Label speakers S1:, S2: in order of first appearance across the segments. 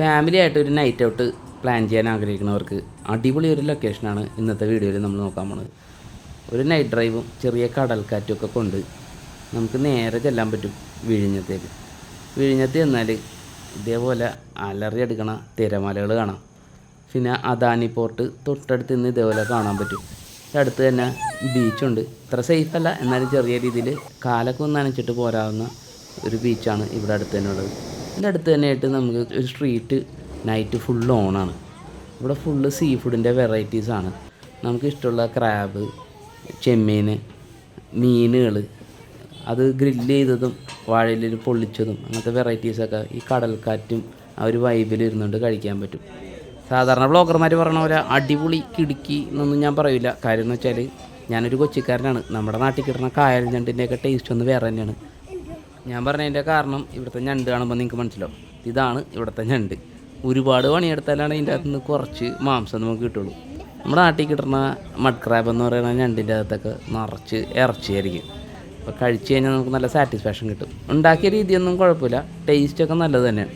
S1: Family ആയിട്ട് ഒരു night out plan ചെയ്യാൻ ആഗ്രഹിക്കുന്നവർക്ക് അടിപൊളി ഒരു ലൊക്കേഷനാണ് ഇന്നത്തെ വീഡിയോയിൽ നമ്മൾ നോക്കാൻ പോണത്. ഒരു നൈറ്റ് ഡ്രൈവും ചെറിയ കടൽക്കാറ്റും ഒക്കെ കൊണ്ട് നമുക്ക് നേരെ ചെല്ലാൻ പറ്റും വിഴിഞ്ഞത്തേക്ക്. വിഴിഞ്ഞത്ത് ചെന്നാൽ ഇതേപോലെ അലറി എടുക്കണ തിരമലകൾ കാണാം. പിന്നെ അദാനി പോർട്ട് തൊട്ടടുത്ത് നിന്ന് ഇതേപോലെ കാണാൻ പറ്റും. അടുത്ത് തന്നെ ബീച്ചുണ്ട് ഇത്ര സേഫ് അല്ല. എന്നാലും ചെറിയ രീതിയിൽ കാലൊക്കെ ഒന്ന് നനച്ചിട്ട് പോരാവുന്ന ഒരു ബീച്ചാണ് ഇവിടെ അടുത്ത് തന്നെ ഉള്ളത്. ഇതിന്റെ അടുത്ത് തന്നെയായിട്ട് നമുക്ക് ഒരു സ്ട്രീറ്റ് നൈറ്റ് ഫുൾ ഓണാണ് ഇവിടെ ഫുള്ള് സീ ഫുഡിന്റെ വെറൈറ്റീസാണ് നമുക്ക് ഇഷ്ടമുള്ള ക്രാബ് ചെമ്മീൻ മീനുകൾ അത് ഗ്രില്ല് ചെയ്തതും വാഴയിൽ പൊള്ളിച്ചതും അങ്ങനത്തെ വെറൈറ്റീസൊക്കെ ഈ കടൽക്കാറ്റും ആ ഒരു വൈബിൽ ഇരുന്നുകൊണ്ട് കഴിക്കാൻ പറ്റും. സാധാരണ ബ്ലോഗർമാർ പറഞ്ഞ പോലെ അടിപൊളി കിടുക്കി എന്നൊന്നും ഞാൻ പറയില്ല കാര്യം എന്ന് വെച്ചാൽ ഞാനൊരു കൊച്ചിക്കാരനാണ്. നമ്മുടെ നാട്ടിൽ കിട്ടുന്ന കായൽ ഞണ്ടിന്റെയൊക്കെ ടേസ്റ്റ് ഒന്ന് വേറെ തന്നെയാണ്. ഞാൻ പറഞ്ഞതിന്റെ കാരണം ഇവിടുത്തെ ഞണ്ട് കാണുമ്പോൾ നിങ്ങൾക്ക് മനസ്സിലാവും ഇതാണ് ഇവിടുത്തെ ഞണ്ട്. ഒരുപാട് പണിയെടുത്താലാണ് ഇതിന്റെ അകത്ത് നിന്ന് കുറച്ച് മാംസം നമുക്ക് കിട്ടുള്ളൂ. നമ്മുടെ നാട്ടിൽ കിട്ടുന്ന മഡ് ക്രാബ് എന്ന് പറയുന്ന ഞണ്ടിന്റെ അകത്തൊക്കെ നിറച്ച് ഇറച്ചിയായിരിക്കും. അപ്പോൾ കഴിച്ച് കഴിഞ്ഞാൽ നമുക്ക് നല്ല സാറ്റിസ്ഫാക്ഷൻ കിട്ടും. ഉണ്ടാക്കിയ രീതിയൊന്നും കുഴപ്പമില്ല. ടേസ്റ്റൊക്കെ നല്ലത് തന്നെയാണ്.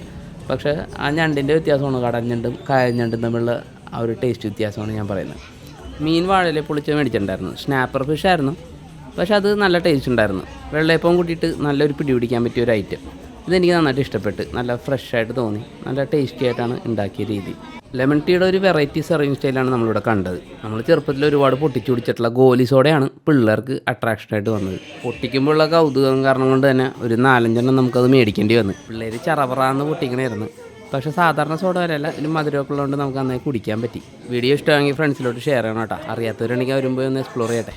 S1: പക്ഷേ ആ ഞണ്ടിന്റെ വ്യത്യാസമാണ്. കടഞ്ഞണ്ടും കായഞ്ഞണ്ടും തമ്മിലുള്ള ആ ഒരു ടേസ്റ്റ് വ്യത്യാസമാണ് ഞാൻ പറയുന്നത്. മീൻ വാഴയിലെ പൊളിച്ച് മേടിച്ചിട്ടുണ്ടായിരുന്നു. സ്നാപ്പർ ഫിഷ് ആയിരുന്നു. പക്ഷെ അത് നല്ല ടേസ്റ്റ് ഉണ്ടായിരുന്നു. വെള്ളയപ്പം കൂട്ടിയിട്ട് നല്ലൊരു പിടി പിടിക്കാൻ പറ്റിയ ഒരു ഐറ്റം ഇതെനിക്ക് നന്നായിട്ട് ഇഷ്ടപ്പെട്ട് നല്ല ഫ്രഷ് ആയിട്ട് തോന്നി. നല്ല ടേസ്റ്റി ആയിട്ടാണ് ഉണ്ടാക്കിയ രീതി. ലെമൺ ടീയുടെ ഒരു വെറൈറ്റി സെർവിങ് സ്റ്റൈലാണ് നമ്മളിവിടെ കണ്ടത്. നമ്മൾ ചെറുപ്പത്തിൽ ഒരുപാട് പൊട്ടിച്ചു കുടിച്ചിട്ടുള്ള ഗോലി സോഡയാണ് പിള്ളേർക്ക് അട്രാക്ഷനായിട്ട് വന്നത്. പൊട്ടിക്കുമ്പോഴുള്ള കൗതുകം കാരണം കൊണ്ട് തന്നെ ഒരു നാലഞ്ചെണ്ണം നമുക്കത് മേടിക്കേണ്ടി വന്നു. പിള്ളേർ ചറപറാന്ന് പൊട്ടിക്കണമായിരുന്നു പക്ഷേ സാധാരണ സോഡ വരെയല്ല ഇതിന് മധുരമൊക്കെ ഉള്ളതുകൊണ്ട് നമുക്ക് നന്നായി കുടിക്കാൻ പറ്റി. വീഡിയോ ഇഷ്ടമാണെങ്കിൽ ഫ്രണ്ട്സിലോട്ട് ഷെയർ ചെയ്യണം കേട്ടോ. അറിയാത്തവരാണെങ്കിൽ വരുമ്പോൾ ഒന്ന് എക്സ്പ്ലോർ ചെയ്യട്ടെ.